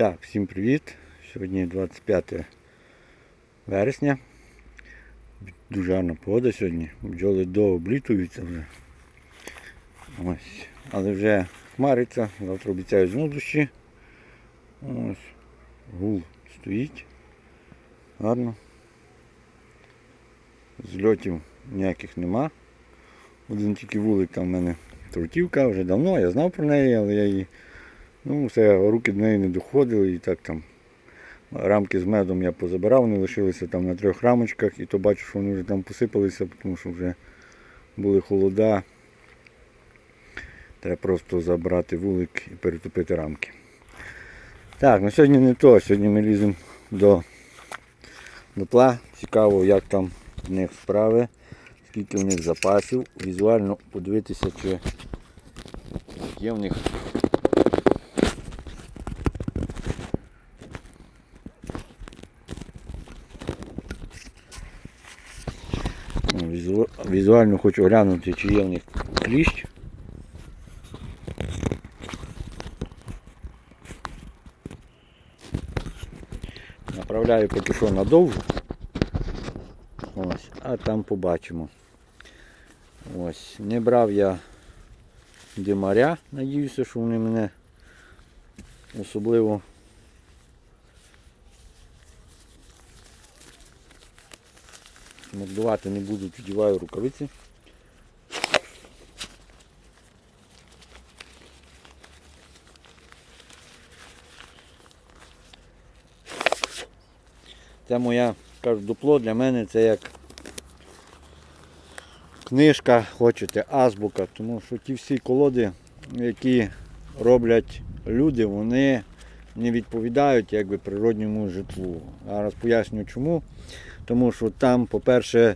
Так, всім привіт. Сьогодні 25 вересня. Дуже гарна погода сьогодні. Бджоли дооблітуються вже. Ось. Але вже хмариться, завтра обіцяють знову дощі. Ось. Гул стоїть. Гарно. Зльотів ніяких нема. Один тільки вулик там в мене трутівка вже давно, я знав про неї, але я її Ну, все, руки до неї не доходили і так там. Рамки з медом я позабирав, вони лишилися там на трьох рамочках і то бачу, що вони вже там посипалися, тому що вже були холода. Треба просто забрати вулик і перетопити рамки. Так, ну сьогодні не то, сьогодні ми ліземо до дотла. Цікаво, як там в них справи, скільки в них запасів. Візуально подивитися, чи є в них Ну, візу- Візуально хочу глянути, чи є в них кліщ. Направляю поки що надовго. Ось, а там побачимо. Ось, не брав я димаря, надіюся, що вони мене особливо Мордувати не буду, вдіваю рукавиці. Це моя, кажу, дупло для мене це як книжка, хочете, азбука, тому що ті всі колоди, які роблять люди, вони не відповідають якби природньому житлу. Зараз поясню чому. Тому що там, по-перше,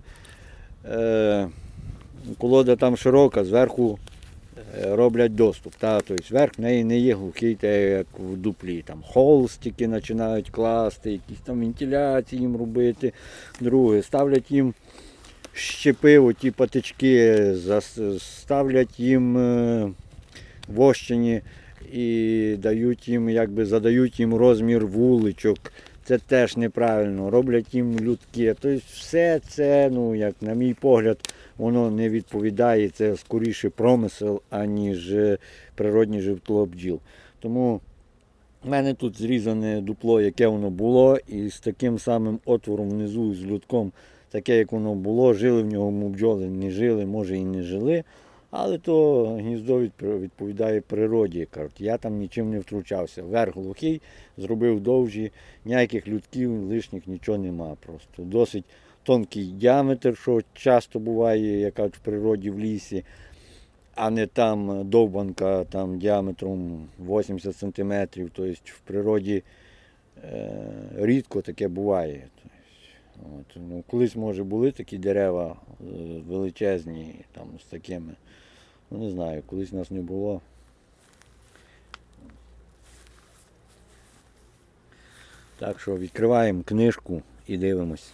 е, колода там широка, зверху е, роблять доступ. Та, тобто верх в неї не є глухий, те, як в дуплі. Там холстики починають класти, якісь там вентиляції їм робити. Друге, ставлять їм щепи, оті патички, ставлять їм е, вощині і дають їм, якби задають їм розмір вуличок. Це теж неправильно. Роблять їм людки. Тобто все це, ну, як на мій погляд, воно не відповідає. Це скоріше промисел, аніж е, природній житло бджіл. Тому в мене тут зрізане дупло, яке воно було, і з таким самим отвором внизу, з людком, таке, як воно було, жили в ньому бджоли, не жили, може і не жили. Але то гніздо відп- відповідає природі. Я там нічим не втручався. Верх глухий, зробив довжі, ніяких людків, лишніх нічого нема. Просто досить тонкий діаметр, що часто буває, як в природі в лісі, а не там довбанка там, діаметром 80 см. Тобто в природі е, рідко таке буває. Тобто, От, ну, колись, може, були такі дерева е, величезні, там, з такими. Ну, не знаю, колись нас не було. Так що відкриваємо книжку і дивимось.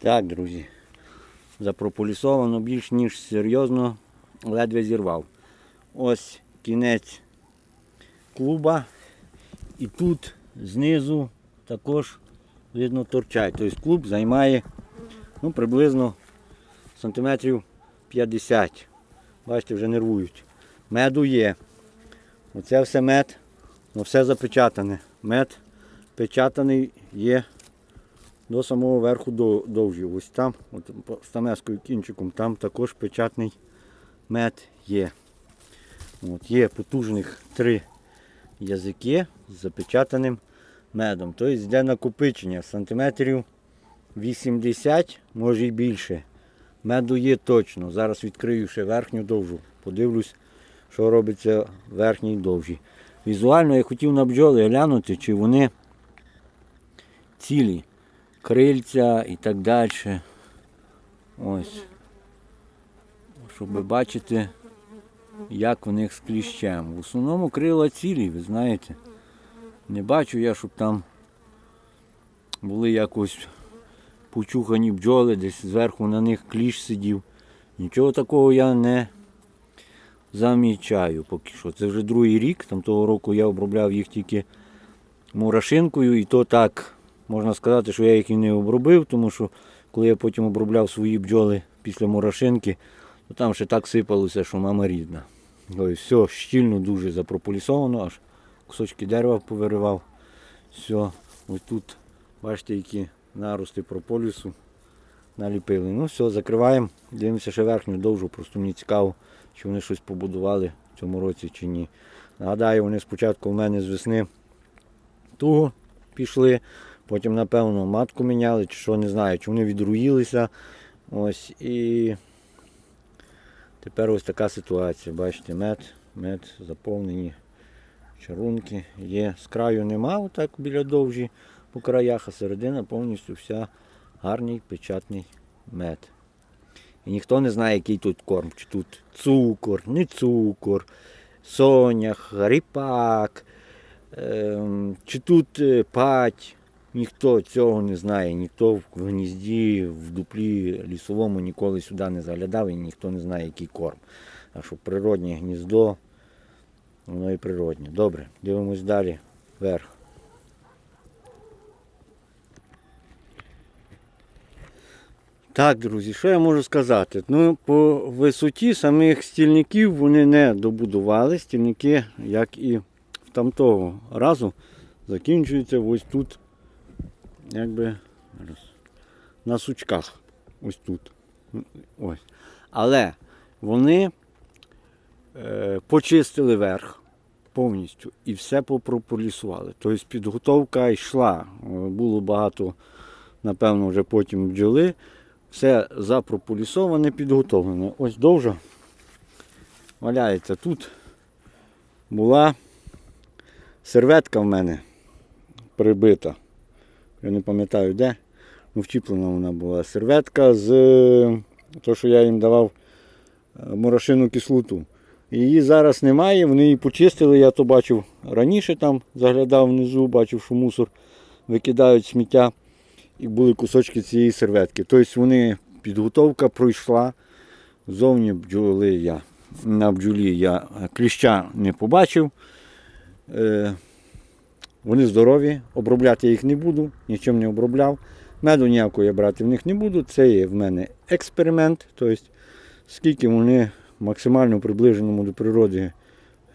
Так, друзі. Запрополісовано більш ніж серйозно, ледве зірвав. Ось кінець клуба. І тут знизу також видно торчать. Тобто клуб займає ну, приблизно сантиметрів 50. Бачите, вже нервують. Меду є. Оце все мед, ну все запечатане. Мед печатаний є до самого верху до- довжі. Ось там, от по стамескою кінчиком, там також печатний мед є. От, є потужних три язики з запечатаним медом. Тобто йде накопичення сантиметрів 80, може і більше. Меду є точно. Зараз відкрию ще верхню довжу. Подивлюсь, що робиться в верхній довжі. Візуально я хотів на бджоли глянути, чи вони цілі, крильця і так далі. Ось. Щоб бачити, як в них з кліщем. В основному крила цілі, ви знаєте. Не бачу я, щоб там були якось почухані бджоли, десь зверху на них кліщ сидів. Нічого такого я не замічаю поки що. Це вже другий рік. Там того року я обробляв їх тільки мурашинкою, і то так можна сказати, що я їх і не обробив, тому що коли я потім обробляв свої бджоли після мурашинки, то там ще так сипалося, що мама рідна. Ось все щільно дуже запрополісовано, аж кусочки дерева повиривав. Все, ось тут, бачите, які нарости прополісу наліпили. Ну все, закриваємо. Дивимося ще верхню довжу, просто мені цікаво, чи вони щось побудували в цьому році чи ні. Нагадаю, вони спочатку в мене з весни туго пішли, потім, напевно, матку міняли, чи що, не знаю, чи вони відруїлися. Ось і тепер ось така ситуація. Бачите, мед, мед заповнені чарунки є. З краю нема, отак біля довжі по краях, а середина повністю вся гарний печатний мед. І ніхто не знає, який тут корм. Чи тут цукор, не цукор, сонях, ріпак, ем, чи тут е, пать. Ніхто цього не знає, ніхто в гнізді, в дуплі лісовому ніколи сюди не заглядав і ніхто не знає, який корм. А що природнє гніздо, воно і природнє. Добре, дивимось далі вверх. Так, друзі, що я можу сказати? Ну, по висоті самих стільників вони не добудували. Стільники, як і в тамтого разу, закінчуються ось тут, якби на сучках. Ось тут. Ось. Але вони е, почистили верх повністю і все попрополісували. Тобто підготовка йшла. Е, Було багато, напевно, вже потім бджоли. Все запрополісоване, підготовлене. Ось довжа валяється. Тут була серветка в мене прибита. Я не пам'ятаю де. Ну, вчіплена вона була. Серветка з е, то, що я їм давав е, морошину кислоту. Її зараз немає, вони її почистили, я то бачив раніше там, заглядав внизу, бачив, що мусор викидають сміття і були кусочки цієї серветки. Тобто вони, підготовка пройшла. Зовні бджоли я на бджолі я кліща не побачив. Вони здорові, обробляти їх не буду, нічим не обробляв. Меду ніякого я брати в них не буду. Це є в мене експеримент. Тобто, скільки вони максимально приближеному до природи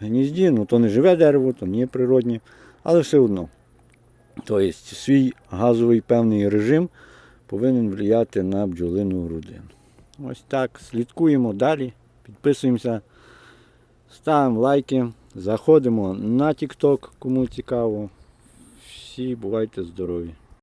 гнізді, ну то не живе дерево, то не природні, але все одно. Тобто свій газовий певний режим повинен впливати на бджолину грудину. Ось так. Слідкуємо далі, підписуємося, ставимо лайки, заходимо на TikTok, кому цікаво. Всі бувайте здорові!